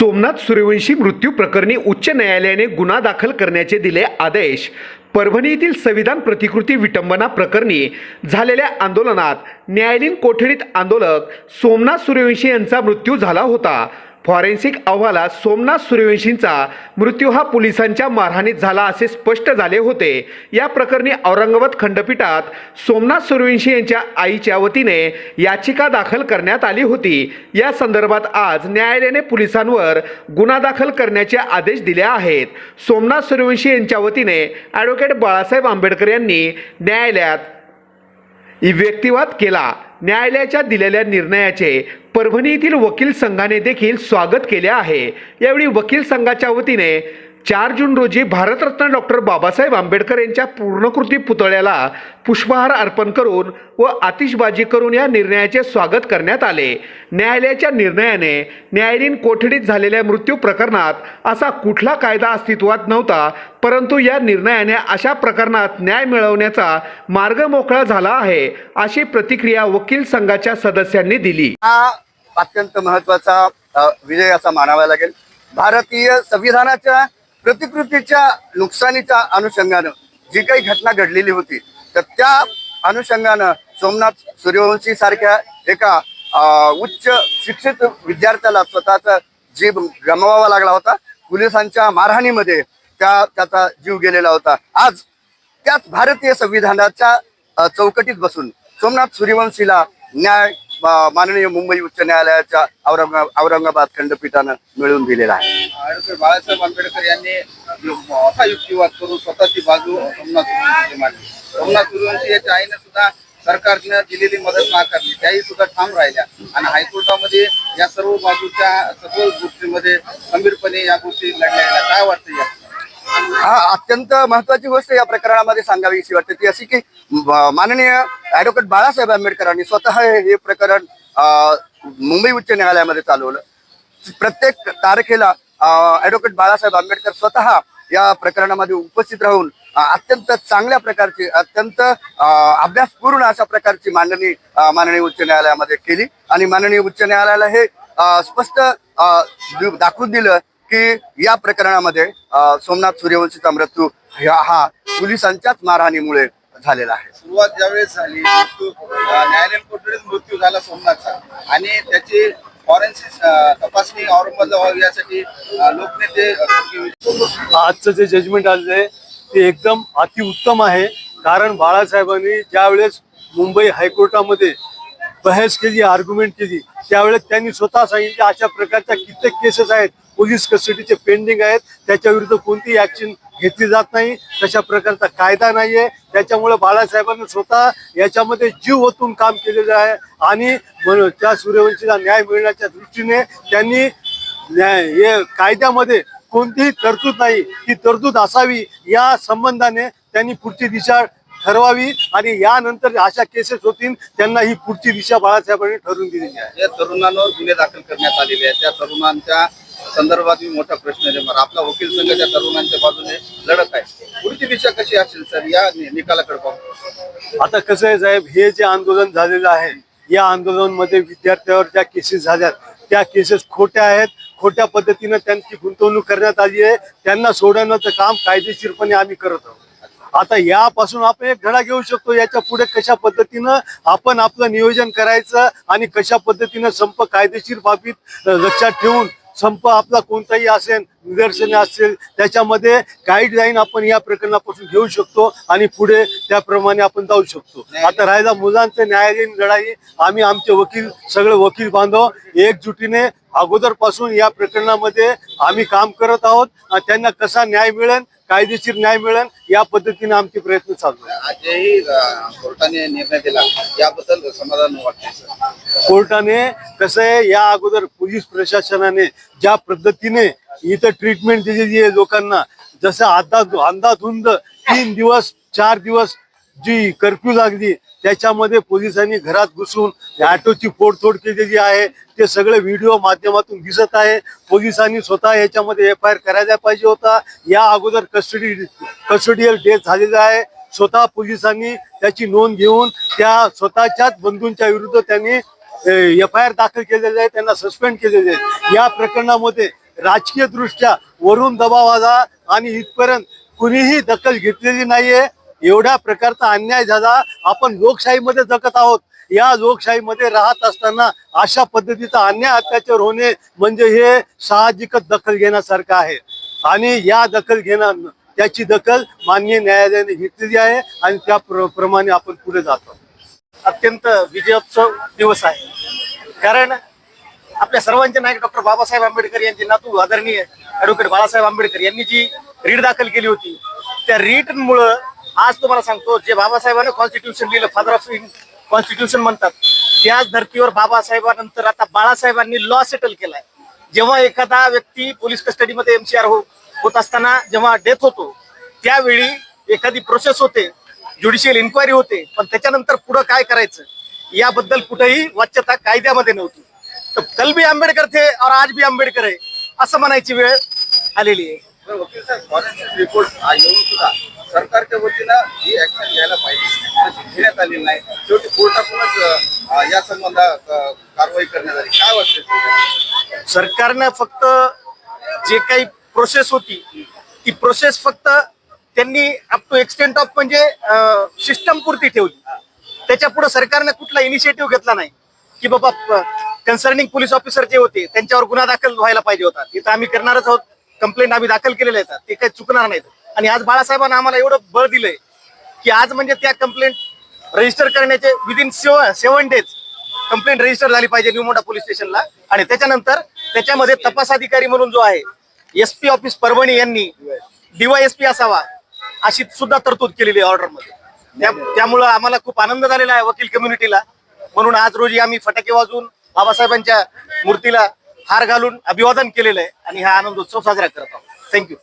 सोमनाथ सूर्यवंशी मृत्यू प्रकरणी उच्च न्यायालयाने गुन्हा दाखल करण्याचे दिले आदेश. परभणी येथील संविधान प्रतिकृती विटंबना प्रकरणी झालेल्या आंदोलनात न्यायालयीन कोठडीत आंदोलक सोमनाथ सूर्यवंशी यांचा मृत्यू झाला होता. फॉरेन्सिक अहवालात सोमनाथ सूर्यवंशींचा मृत्यू हा पोलिसांच्या मारहाणीत झाला असे स्पष्ट झाले होते. या प्रकरणी औरंगाबाद खंडपीठात सोमनाथ सूर्यवंशी यांच्या आईच्या वतीने याचिका दाखल करण्यात आली होती. या संदर्भात आज न्यायालयाने पोलिसांवर गुन्हा दाखल करण्याचे आदेश दिले आहेत. सोमनाथ सूर्यवंशी यांच्या वतीने ॲडव्होकेट बाळासाहेब आंबेडकर यांनी न्यायालयात व्यक्तिवाद केला. न्यायालयाच्या दिलेल्या निर्णयाचे परभणी येथील वकील संघाने देखील स्वागत केले आहे. यावेळी वकील संघाच्या वतीने चार जून रोजी भारतरत्न डॉक्टर बाबासाहेब आंबेडकर यांच्या पूर्णकृती पुतळ्याला पुष्पहार अर्पण करून व आतिषबाजी करून या निर्णयाचे स्वागत करण्यात आले. न्यायालयाच्या निर्णयाने न्यायालयीन कोठडीत झालेल्या मृत्यू प्रकरणात असा कुठला कायदा अस्तित्वात नव्हता परंतु या निर्णयाने अशा प्रकरणात न्याय मिळवण्याचा मार्ग मोकळा झाला आहे अशी प्रतिक्रिया वकील संघाच्या सदस्यांनी दिली. हा अत्यंत महत्त्वाचा विजय असा मानावा लागेल. भारतीय संविधानाच्या प्रतिकृतीच्या नुकसानीच्या अनुषंगानं जी काही घटना घडलेली होती तर त्या अनुषंगानं सोमनाथ सूर्यवंशी सारख्या एका उच्च शिक्षित विद्यार्थ्याला स्वतःचा जीव गमवावा लागला होता. पोलिसांच्या मारहाणीमध्ये त्या त्याचा जीव गेलेला होता. आज त्याच भारतीय संविधानाच्या चौकटीत बसून सोमनाथ सूर्यवंशीला न्याय माननीय मुंबई उच्च न्यायालयाच्या औरंगा औरंगाबाद खंडपीठानं मिळवून दिलेला आहे. बाळासाहेब आंबेडकर यांनी मोठा युक्तिवाद करून स्वतःची बाजू सोमनाथ सूर्यवंशी मांडली. सोमनाथ सूर्यवंशी याच्या आईने सुद्धा सरकारने दिलेली मदत नाकारली. त्याही सुद्धा ठाम राहिल्या. आणि हायकोर्टामध्ये या सर्व बाजूच्या सर्व गोष्टीमध्ये खंबीरपणे या गोष्टी लढल्या काय वाटतं या हा अत्यंत महत्वाची गोष्ट या प्रकरणामध्ये सांगावीशी वाटते. ती अशी की माननीय ऍडव्होकेट बाळासाहेब आंबेडकरांनी स्वतः हे हे प्रकरण मुंबई उच्च न्यायालयामध्ये चालवलं. प्रत्येक तारखेला ऍडव्होकेट बाळासाहेब आंबेडकर स्वतः या प्रकरणामध्ये उपस्थित राहून अत्यंत चांगल्या प्रकारची अत्यंत अभ्यासपूर्ण अशा प्रकारची मांडणी माननीय उच्च न्यायालयामध्ये केली. आणि माननीय उच्च न्यायालयाला हे स्पष्ट दाखवून दिलं की या प्रकरणामध्ये सोमनाथ सूर्यवंशीचा मृत्यू हा पोलिसांच्याच मारहाणीमुळे झालेला आहे. सुरुवात ज्यावेळेस झाली न्यायालयीन कोठडीत मृत्यू झाला सोमनाथचा. आणि त्याची फॉरेन्सिक तपासणी औरंगाबादला व्हावी यासाठी लोकनेते आजचं जे जजमेंट आलेलं आहे ते एकदम अतिउत्तम आहे. कारण बाळासाहेबांनी ज्यावेळेस मुंबई हायकोर्टामध्ये बहस केली आर्ग्युमेंट केली त्यावेळेस त्यांनी स्वतः सांगितले अशा प्रकारच्या कित्येक केसेस आहेत. पोलीस कस्टडीचे पेंडिंग आहेत. त्याच्या विरुद्ध कोणतीही ऍक्शन घेतली जात नाही. तशा प्रकारचा कायदा नाहीये. त्याच्यामुळे बाळासाहेबांनी स्वतः याच्यामध्ये जीव ओतून काम केलेलं आहे. आणि म्हणून त्या सूर्यवंशीला न्याय मिळण्याच्या दृष्टीने त्यांनी न्याय हे कायद्यामध्ये कोणतीही तरतूद नाही. ती तरतूद असावी या संबंधाने त्यांनी पुढची दिशा ठरवावी. आणि यानंतर अशा केसेस होतील त्यांना ही पुढची दिशा बाळासाहेबांनी ठरवून दिलेली आहे. या तरुणांवर गुन्हे दाखल करण्यात आलेले आहेत. त्या तरुणांच्या संदर्भात मी मोठा प्रश्न निर्माण आपला वकील संघ त्या तरुणांच्या बाजूने लढत आहे पुढची दिशा कशी असेल सर? या निकालाकडे पाहू. आता कसं आहे साहेब हे जे आंदोलन झालेलं आहे या आंदोलनामध्ये विद्यार्थ्यावर ज्या केसेस झाल्यात त्या केसेस खोट्या आहेत. खोट्या पद्धतीनं त्यांची गुंतवणूक करण्यात आली आहे. त्यांना सोडवण्याचं काम कायदेशीरपणे आम्ही करत आहोत. आता यापासून आपण एक धडा घेऊ शकतो. याच्यापुढे कशा पद्धतीनं आपण आपलं नियोजन करायचं आणि कशा पद्धतीनं संप कायदेशीर बाबीत लक्षात ठेवून संप आपला कोणताही असेल निदर्शने असेल त्याच्यामध्ये गाईडलाईन आपण या प्रकरणापासून घेऊ शकतो आणि पुढे त्याप्रमाणे आपण जाऊ शकतो. आता राहिला मुलांचं न्यायालयीन लढाई. आम्ही आमचे वकील सगळे वकील बांधव एकजुटीने अगोदरपासून या प्रकरणामध्ये आम्ही काम करत आहोत त्यांना कसा न्याय मिळेल कायदेशीर न्याय मिळेल या पद्धतीने आमचे प्रयत्न चालू आजही कोर्टाने निर्णय दिला. याबद्दल समाधान वाटते कोर्टाने कसं आहे या अगोदर पोलीस प्रशासनाने ज्या पद्धतीने इथं ट्रीटमेंट दिलेली आहे लोकांना जसं आता अंधाधुंद तीन दिवस चार दिवस जी कर्फ्यू लागली त्याच्यामध्ये पोलिसांनी घरात घुसून ऑटोची फोडतोड केलेली आहे. ते सगळे व्हिडिओ माध्यमातून दिसत आहे. पोलिसांनी स्वतः याच्यामध्ये एफ आय आर करायला पाहिजे होता. या अगोदर कस्टडी कस्टडियल डेथ झालेला आहे. स्वतः पोलिसांनी त्याची नोंद घेऊन त्या स्वतःच्याच बंधूंच्या विरुद्ध त्यांनी एफ आय आर दाखल केलेले आहे. त्यांना सस्पेंड केलेले आहे. या प्रकरणामध्ये राजकीय दृष्ट्या वरून दबाव आला आणि इथपर्यंत कुणीही दखल घेतलेली नाहीये. एवढ्या प्रकारचा अन्याय झाला आपण लोकशाहीमध्ये जगत आहोत. या लोकशाहीमध्ये राहत असताना अशा पद्धतीचा अन्याय अत्याचार होणे म्हणजे हे साहजिकच दखल घेण्यासारखं आहे. आणि या दखल घेणं त्याची दखल माननीय न्यायालयाने घेतलेली आहे आणि त्या प्र- प्रमाणे आपण पुढे जातो. अत्यंत विजयोत्सव दिवस आहे. कारण आपल्या सर्वांचे नायक डॉक्टर बाबासाहेब आंबेडकर यांचे नातू आदरणीय ॲडव्होकेट बाळासाहेब आंबेडकर यांनी जी रीट दाखल केली होती त्या रीट मुळे आज तुम्हाला सांगतो जे बाबासाहेबांनी कॉन्स्टिट्यूशन लिहिलं फादर ऑफ कॉन्स्टिट्यूशन म्हणतात त्याच धर्तीवर बाबासाहेबांनंतर आता बाळासाहेबांनी लॉ सेटल केलाय. जेव्हा एखादा व्यक्ती पोलीस कस्टडीमध्ये एमसीआर हो होत असताना जेव्हा डेथ होतो त्यावेळी एखादी प्रोसेस होते ज्युडिशियल इन्क्वायरी होते पण त्याच्यानंतर पुढं काय करायचं याबद्दल कुठेही वाच्यता कायद्यामध्ये नव्हती. तर कल भी आंबेडकर थे और आज भी आंबेडकर आहे असं म्हणायची वेळ आलेली आहे. रिपोर्ट सरकारच्या वतीनं ही ऍक्शन घ्यायला पाहिजे. घेण्यात आलेली नाही. शेवटी कोर्टातूनच या संबंधात कारवाई करण्यात आली. काय वाटतं सरकारनं फक्त जे काही प्रोसेस होती ती प्रोसेस फक्त त्यांनी अप टू एक्सटेंट ऑफ म्हणजे सिस्टम पुरती ठेवली. त्याच्या पुढे सरकारने कुठला इनिशिएटिव्ह घेतला नाही. की बाबा कन्सर्निंग पोलीस ऑफिसर जे होते त्यांच्यावर गुन्हा दाखल व्हायला पाहिजे होता. तिथं आम्ही करणारच आहोत. कंप्लेंट आम्ही दाखल केलेल्या आहेत. ते काही चुकणार नाहीत. आणि आज बाळासाहेबांना आम्हाला एवढं बळ दिलंय की आज म्हणजे त्या कंप्लेंट रजिस्टर करण्याचे within seven days complaint register झाली पाहिजे न्यू मोठा पोलीस स्टेशनला आणि त्याच्यानंतर त्याच्यामध्ये तपास अधिकारी म्हणून जो आहे एस पी ऑफिस परभणी यांनी डीवायएसपी असावा अशी सुद्धा तरतूद केलेली आहे ऑर्डरमध्ये. त्यामुळं आम्हाला खूप आनंद झालेला आहे वकील कम्युनिटीला म्हणून आज रोजी आम्ही फटाके वाजवून बाबासाहेबांच्या मूर्तीला हार घालून अभिवादन केलेलं आहे आणि हा आनंदोत्सव साजरा करत आहोत. थँक्यू